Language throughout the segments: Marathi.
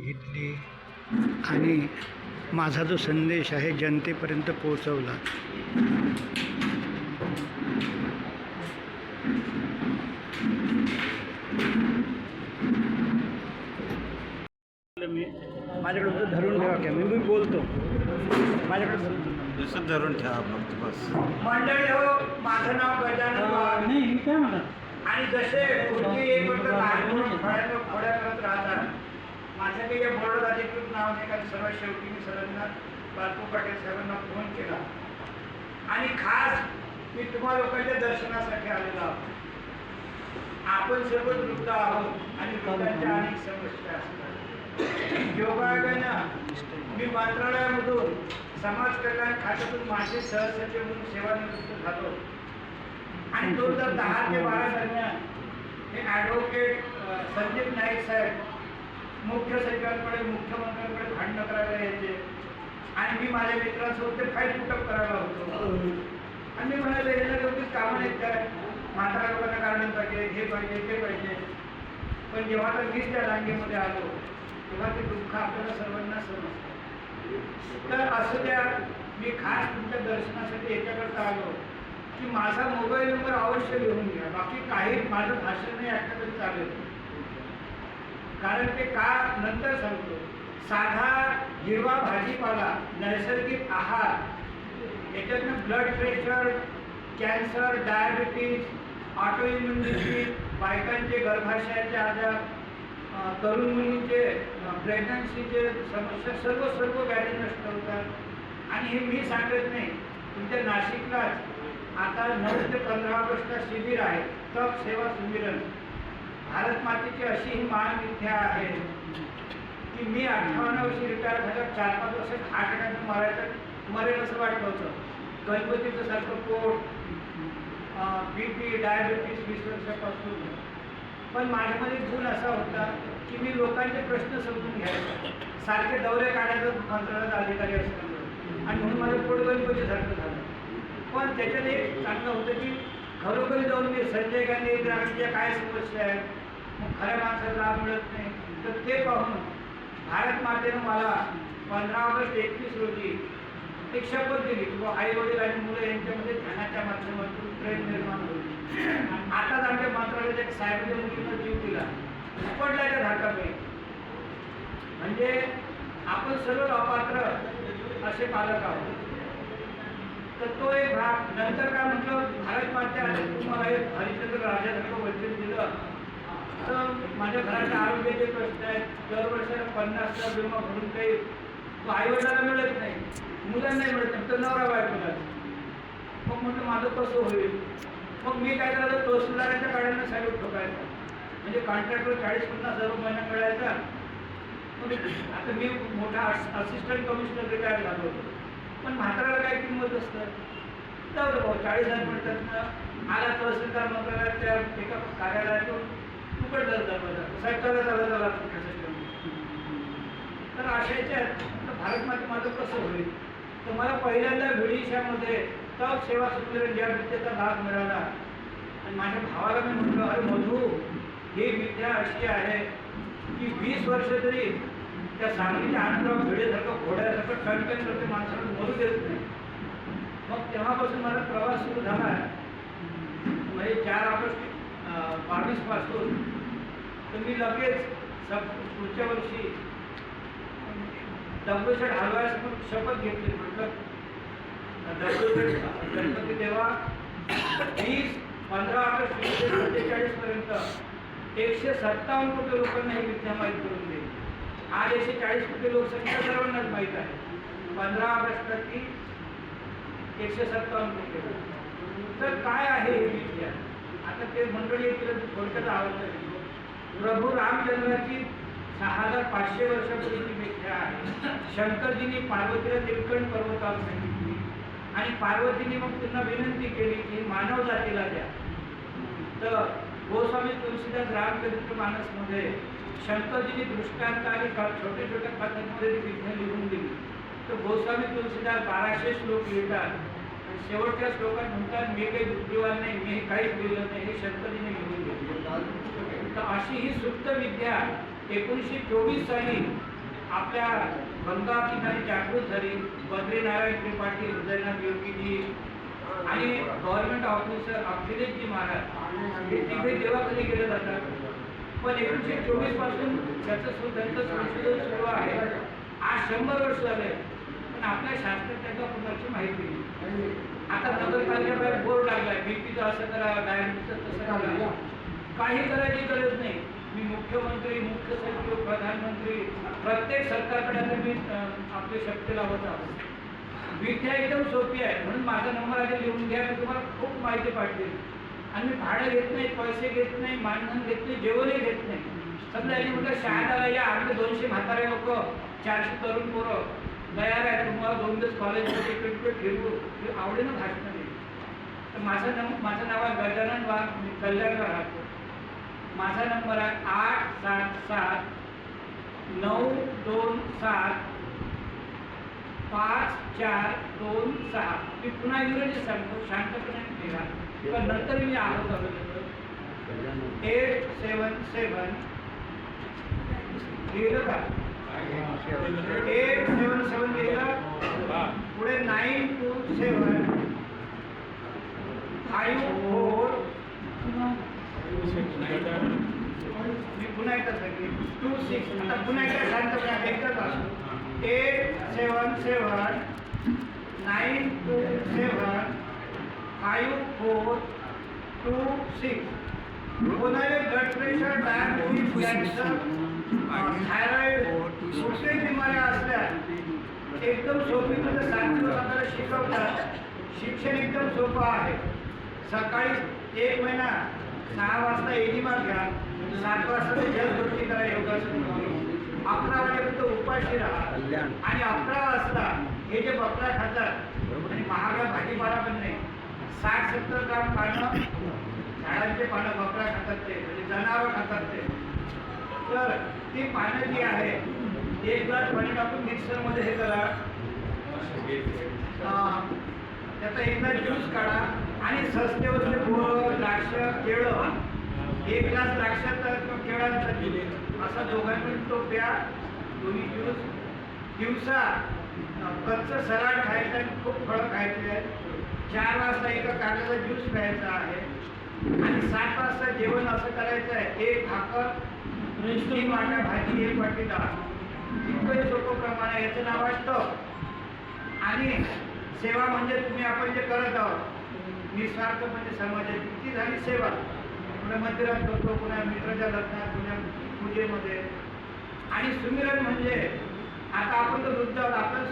घेतली. आणि माझा जो संदेश आहे जनतेपर्यंत पोहोचवला. मी माझ्याकडे धरून ठेवा की मी मी बोलतो. माझ्याकडे धरून धरून ठेवा फक्त बस. मंडळी हो माझं नाव गजानन नाही काय म्हणत? आणि जसे पूर्वी एक लहान मुलं फळ्या फळ्या करत राहतात माझ्या काही या बोर्ड अधिकृत नाव नाही कारण सर्वात शेवटी मी सरांना बापू पाटील साहेबांना फोन केला. आणि खास मी तुम्हा लोकांच्या दर्शनासाठी आलेलो आहोत. आपण सर्व वृद्ध आहोत आणि वृद्धांच्या अनेक समस्या असतात. योगायोगानं मी मंत्रालयामधून समाज कल्याण खात्यातून माझे सहसचिव म्हणून सेवानिवृत्त झालो. आणि दोन हजार दहा ते बारा दरम्यान हे ॲडव्होकेट संदीप नाईक साहेब मुख्य सचिवांकडे मुख्यमंत्र्यांकडे भांडणं करायला यायचे. आणि मी माझ्या मित्रांसोबत ते फाईल पुटअप करायला होतो? आणि मी म्हणाले यांना लोकच कामं नाहीत काय म्हातारा लोकांना कारण पाहिजे हे पाहिजे ते पाहिजे. पण जेव्हा तर मीच त्या रांगेमध्ये आलो तेव्हा ते दुःख आपल्याला सर्वांना समजतं. तर असं द्या मी खास तुमच्या दर्शनासाठी याच्याकरता आलो की माझा मोबाईल नंबर अवश्य लिहून घ्या. बाकी काही माझं भाषण नाही ऐकलं तरी चालेल. कारण ते का नंतर सांगतो. साधा हिरवा भाजीपाला नैसर्गिक आहार याच्यातनं blood pressure cancer diabetes autoimmunity बायकांचे गर्भाशयाचे आजार तरुण मुलींचे प्रेग्नन्सीचे समस्या सर्व सर्व व्याधी नष्ट होतात. आणि हे मी सांगत नाही. तुमच्या नाशिकलाच आता नऊ ते पंधरा ऑगस्टला शिबिर आहे. तप सेवा सुमिरन. भारत मातेची अशी ही महान विद्या आहे की मी अठ्ठावन्न वर्षी रिटायर झाल्यावर चार पाच वर्ष हार्ट अटॅक मरायचं मरेल असं वाटलं होतं. गणपतीचं सारखं पोट बी पी डायबिटीस वीस वर्षापासून. पण माझ्यामध्ये गुण असा होता की मी लोकांचे प्रश्न समजून घ्यायचो. सारखे दौरे काढायचं मंत्रालयात अधिकारी असताना आणि म्हणून माझं पोट गणपतीसारखं झालं. पण त्याच्यात एक चांगलं होतं की घरोघरी जाऊन मी संजय गांधी काय समस्या आहेत? मग खऱ्या माणसाला लाभ मिळत नाही. तर ते पाहून भारत मातेनं मला पंधरा ऑगस्ट एकवीस रोजी एक शपथ दिली. की आई वडील आणि मुलं यांच्यामध्ये ध्यानाच्या माध्यमातून प्रेम निर्माण होईल. आताच आमच्या मंत्रालयात एक साहेबांच्या मुलींना जीव दिला. पडल्याच्या धाकापैकी म्हणजे आपण सर्व अपात्र असे पालक आहोत. तर तो एक भाग. नंतर काय म्हटलं? भारत माते तुम्हाला एक हरिश्चंद्र राजासारखं वचन दिलं. माझ्या घराच्या आरोग्याचे प्रश्न आहेत. दरवर्षाला पन्नासचा विमा भरून काही तो मिळत नाही. मुलांना नाही मिळत फक्त नवरा बायकोला मग म्हटलं माझं कसं होईल? मग मी काय करायचं? तहसीलदारांच्या गाड्यांना सॅल्यूट ठोकायचा. म्हणजे कॉन्ट्रॅक्टर चाळीस पन्नास हजार रुपये मिळायचा. मग आता मी मोठा असिस्टंट कमिशनर रिटायर झालो होतो. पण म्हाताराला काय किंमत असतं? तर भाऊ चाळीस हजार मिळतात ना आला तहसीलदार मंत्रालयाच्या एका कार्यालयातून फुकट दर्जा माझा साहेब चला तर अशाच्या भारत माते माझं कसं होईल. तर मला पहिल्यांदा विडिशामध्ये तप सेवा सुंदर या विद्येचा लाभ मिळाला. आणि माझ्या भावाला मी म्हटलं अरे मधू ही विद्या अशी आहे की वीस वर्ष तरी त्या सांगलीच्या आनंदराव भिडेसारखं घोड्यासारखं टणकन करते माणसाला मरू देत नाही. मग तेव्हापासून माझा प्रवास सुरू झाला. म्हणजे चार ऑगस्ट बावीस तुम्ही लगेच सब पुढच्या वर्षी दगडूशेठ हलवायचं शपथ घेतली. म्हटलं दगडूशेठ गणपती देवा वीस पंधरा ऑगस्ट वीसशे सत्तेचाळीस पर्यंत एकशे सत्तावन्न कोटी लोकांना ही विद्या माहीत करून देईल. आज एकशे चाळीस कोटी लोकसंख्या सर्वांनाच माहीत आहे. पंधरा ऑगस्ट ती एकशे सत्तावन्न कोटी. तर काय आहे ही विद्या? आता ते मंडळी केलं थोडक्यात आवडतं. प्रभू रामचंद्राची सहा हजार पाचशे वर्षापूर्वीची विद्या आहे. शंकरजींनी पार्वतीला निलकंठ पर्वतावर सांगितली. आणि पार्वतीने मग त्यांना विनंती केली की मानव जातीला द्या. तर गोस्वामी तुलसीदास रामचरित्र मानसमध्ये शंकरजींनी दृष्टांत आणि क- छोट्या छोट्या कथांमध्ये लिहून दिली. तर गोस्वामी तुलसीदास बाराशे श्लोक लिहितात. शेवटच्या श्लोकात म्हणतात मी काही बुद्धिवान नाही मी काहीच लिहिलं नाही हे शंकरजीने लिहून दिले. तर अशी ही सुप्त विद्या एकोणीसशे चोवीस साली आपल्या गंगा ठिकाणी जागृत झाली. बद्रीनारायण त्रिपाठी हृदयनाथ योगीजी आणि गव्हर्नमेंट ऑफिसर अखिलेशजी महाराज. हे तिथे जेव्हा कधी गेले जातात? पण एकोणीसशे चोवीसपासून त्याचं त्यांचं संशोधन सुरू आहे. आज शंभर वर्ष झाले. पण आपल्या शास्त्रज्ञांना कुणाची माहिती आता नगरपालिकेबाहेर बोर्ड लागलाय. बीपीचं असं करा डायबिटीचं तसं करा काही करायची गरज नाही. मी मुख्यमंत्री मुख्य सचिव प्रधानमंत्री प्रत्येक सरकारकडे आता मी आपले शक्य लावत आहोत. विद्या एकदम सोपी आहे. म्हणून माझा नंबर आधी लिहून घ्या मी तुम्हाला खूप माहिती पाठवेल. आणि मी भाडं घेत नाही पैसे घेत नाही मानधन घेत नाही जेवणही घेत नाही. समजा यांनी म्हटलं शहादाला या आमचे दोनशे म्हातारे लोक चारशे तरुण पोरं तयार आहे तुम्हाला दोन दिवस कॉलेजमध्ये इकडे फिरवू हे भाषण नाही तर माझं नम माझं नाव आहे गजानन वाघ मी राहतो. माझा नंबर आहे आठ सात सात नऊ दोन सात पाच चार दोन सहा. मी पुन्हा इंग्रजी सांगतो, शांतपणे लिहा. पण नंतर मी आलो अवेलेबल एट सेवन सेवन. लिहिलं टू सिक्स आता पुन्हा एकदा शांतपणे एकच असतो eight seven seven nine two seven five four two six होणारे blood pressure diabetes cancer thyroid कुठल्याही बिमाऱ्या असल्या एकदम सोपी म्हणजे सात दिवस आपल्याला शिकवतात. शिक्षण एकदम सोपं आहे. सकाळी एक महिना सहा वाजता एनिमा घ्या सात वाजता जलदृष्टी करा आणि अकरा वाजता हे जे बकरा खातात आणि महागड्या भाजीपाला पण नाही. साठ सत्तर ग्राम पानं झाडांचे पानं बकरा खातात ते म्हणजे जनावर खातात ते. तर ती पानं जी आहे एक ग्लास पाणी टाकून मिक्सरमध्ये हे करा. त्याचा एकदा ज्यूस काढा आणि सस्ते वस्ते गोळ द्राक्ष केळं एक ग्लास द्राक्षाचा किंवा केळाचा ज्यूस असा दोघांकडून तो प्या. दोन्ही ज्यूस दिवसा कच्चं सलाड खायचं आणि खूप फळं खायचे. आहेत चार वाजता एका कांद्याचा ज्यूस प्यायचा आहे. आणि सात वाजता जेवण असं करायचं आहे. एक भाकर तीन वाट्या भाजी एक वाटी डाळ इतकं सोपं प्रमाण आहे याचं नाव असतं. आणि सेवा म्हणजे तुम्ही आपण जे करत आहोत निस्वार्थ म्हणजे समाजाची ती झाली सेवा. कुणा मंदिरात करतो कुणा मित्राच्या लग्नात कुणा पूजेमध्ये. आणि सुमिरन म्हणजे आता आपण तर वृद्ध आहोत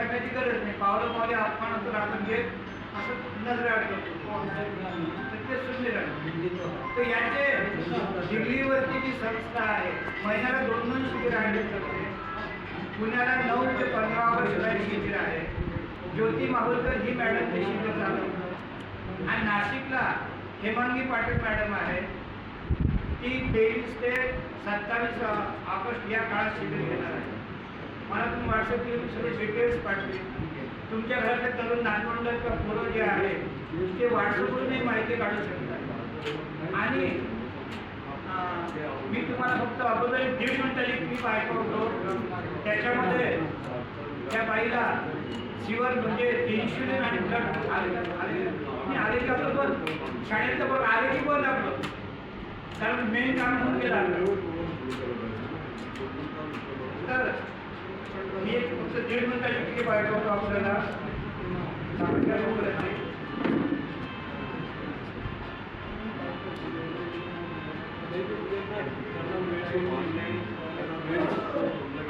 आपल्याला गरज नाही. पावलं पावले अपमानातून आपण घेत असं नजर करतो. तर ते सुमिरन तर याचे दिल्लीवरती जी संस्था आहे महिन्याला दोन दोन शिबिर आयोजित करते. पुण्याला नऊ ते पंधरा ऑगस्टला शिबिर आहे ज्योती माहुलकर ही मॅडम ते शिबिर चालवतात. आणि नाशिकला हेमांगी पाटील मॅडम आहे. ती तेवीस ते सत्तावीस ऑगस्ट या काळात शिबिर घेणार आहे. मला तुम्ही व्हॉट्सअप मी सगळे डिटेल्स पाठवले. तुमच्या घरातले तरुण नातवंड किंवा पोरं जे आहे ते व्हॉट्सअपवरूनही माहिती काढू शकतात. आणि मी तुम्हाला फक्त अगोदर एक दीड मिनिटाची क्लिप ऐकवतो. त्याच्यामध्ये त्या बाईला शिवर म्हणजे इन्शुलिन आणि ब्लड आले आले मी आले का आपलं बोल शाळेतलं आले की बरं आपलं कारण मेन काम म्हणून गेला तर मी एक फक्त दीड मिनिटाची पाहिजे होतो आपल्याला.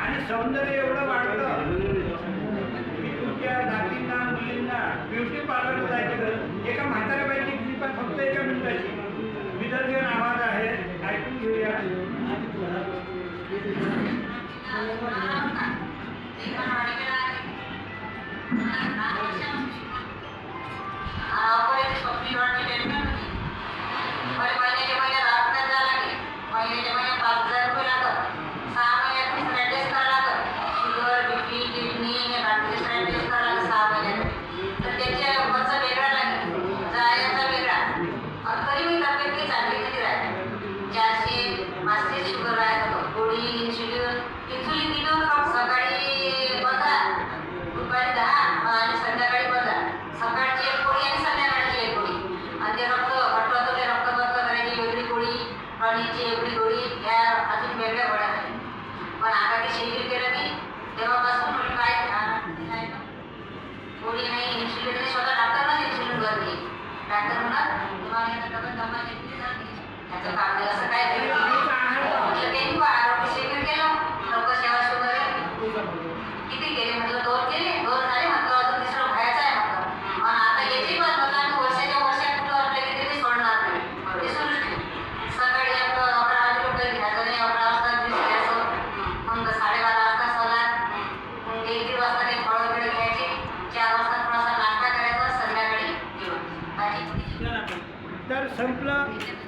आणि सौंदर्य एवढं वाढलं की तुमच्या नातींना मुलींना ब्युटी पार्लर जायचं. एका म्हाताऱ्या बाईची पण फक्त एका मिनिटाची. विदर्भ तर